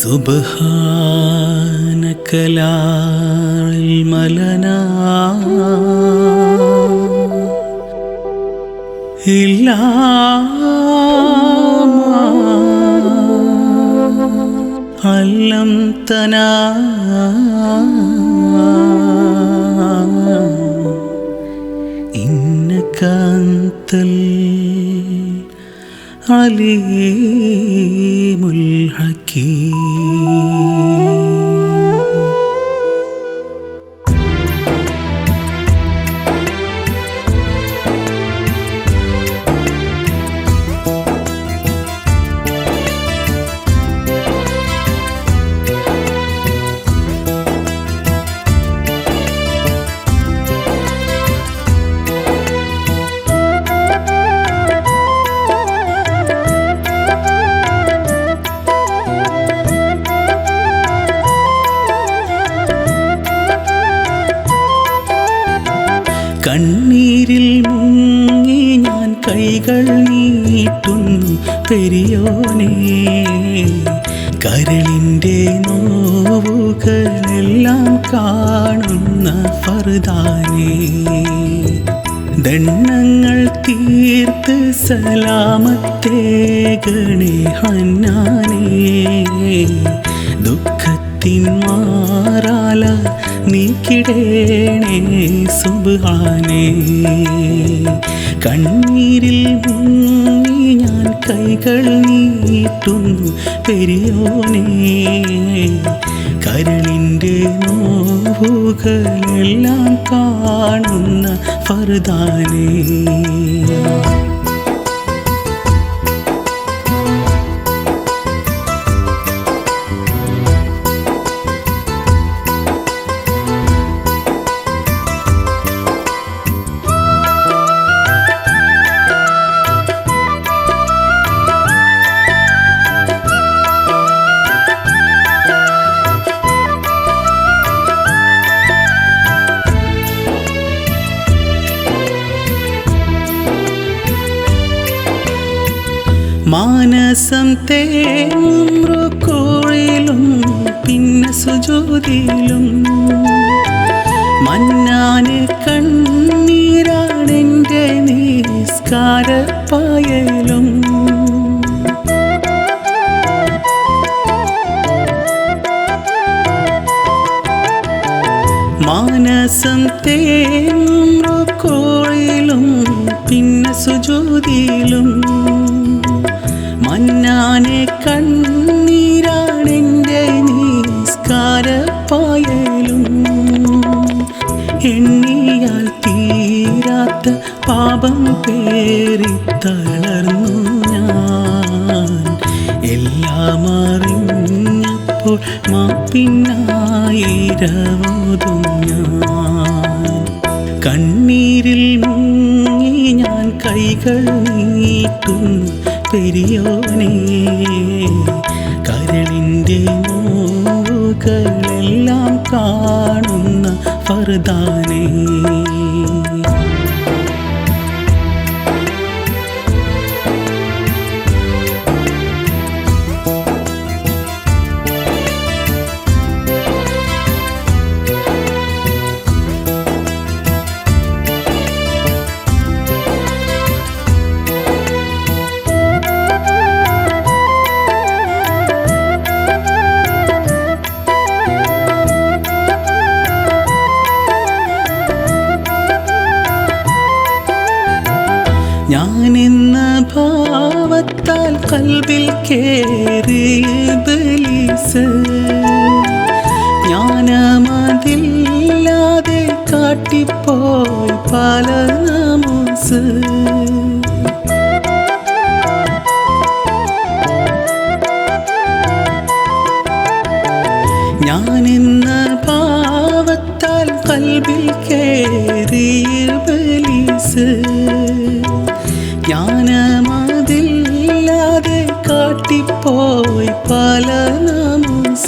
സുബഹാനകലാ മലനാ. ഇല്ല അല്ലം തനാ. അലീമുൽ ഹക്കീം. കണ്ണീരിൽ മുങ്ങി ഞാൻ കൈകൾ നീട്ടുന്നു പെരിയോനെ. കരളിന്റെ നോവുകളെല്ലാം കാണുന്ന ഫർദാനെ. ദണ്ണങ്ങൾ തീർത്ത് സലാമത്തേകണേ ഹന്നാനേ. ദുഃഖത്തിൻ മാറാല നീക്കിടേണേ സുബാനേ. കണ്ണീരിൽ മുങ്ങി ഞാൻ കൈകൾ നീട്ടുന്നു പെരിയോനേ. കരളിന്റെ നോവുകളെല്ലാം കാണുന്ന ഫർദാനേ. മാനസം തേമൃക്കോഴിലും പിന്നെ സുജോതിയിലും മഞ്ഞാന് കണ്ണീരാണെന്റെ നിസ്കാരപ്പായലും. മാനസം തേമൃക്കോഴിലും പിന്നെ സുജോതിയിലും മന്നാനെ കണ്ണീരാണെന്റെ നിസ്കാരപ്പായലും എണ്ണിയാൽ തീരാത്ത പാപം പേറി തളർന്നു ഞാൻ. എല്ലാം അറിഞ്ഞപ്പോൾ മാപ്പിന്നായിരവതും ഞാൻ. കണ്ണീരിൽ മുങ്ങി ഞാൻ കൈകൾ നീട്ടുന്നു. പെരിയോനേ കരളിന്റെ നോവുകളെല്ലാം കാണുന്ന ഫർദാനേ. ഞാനെന്ന ഭാവത്താൽ കൽവിൽ കേറി ബലീസ് ജ്ഞാനമതില്ലാതെ കാട്ടിപ്പോയി പല നമോസ് ഞാനെന്ന ഭാവത്താൽ കൽവിൽ കേറി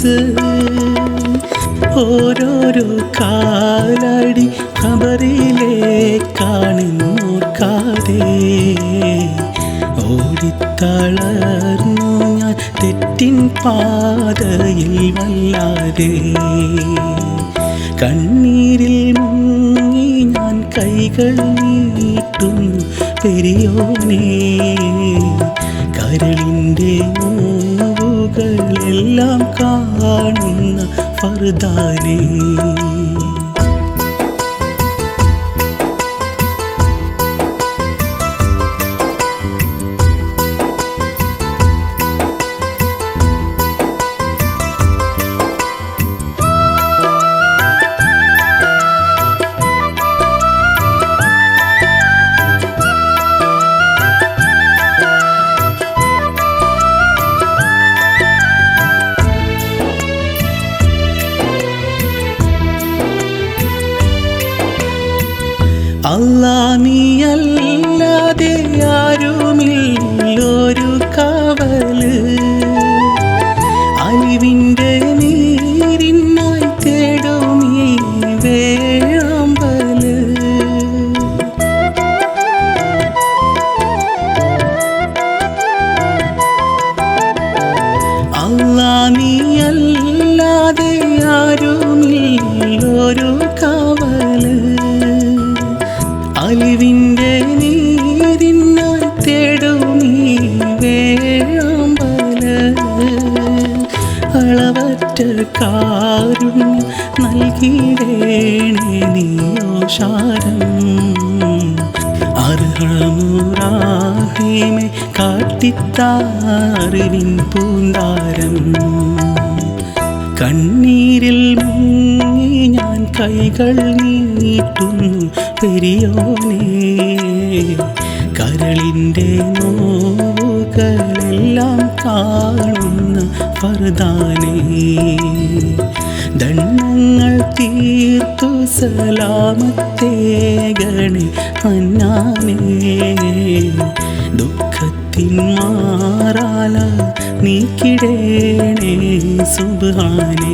നമസ് ഓരോരോ കാലടി ഖബറിലേക്കാണെന്നോർക്കാതെ ഓടിത്തളർന്നു ഞാൻ തെറ്റിൻ പാതയിൽ വല്ലാതെ. കണ്ണീരിൽ മുങ്ങി ഞാൻ കൈകൾ നീട്ടുന്നു പെരിയോനേ. കരളിന്റെ നോവുകളെല്ലാം കാണുന്ന ഫർദാനേ. അല്ലാ നീയല്ലാതെ ആരുമില്ലൊരു കാരുണ്യം നൽകിയിടേണേ നീയോ ശാരം അർഹമുറാഹിമെ കാട്ടിത്താറിവിൻ പൂന്താരം. കണ്ണീരിൽ മുങ്ങി ഞാൻ കൈകൾ നീട്ടുന്നു പെരിയോനേ. കരളിന്റെ നോവുകളെല്ലാം കാണുന്ന ഫർദാനേ ദണ്ണങ്ങൾ തീർത്തു സലാമത്തേകണേ അന്നാനേ ദുഃഖത്തിൻ മാറാല നീക്കിടേണേ സുബാനേ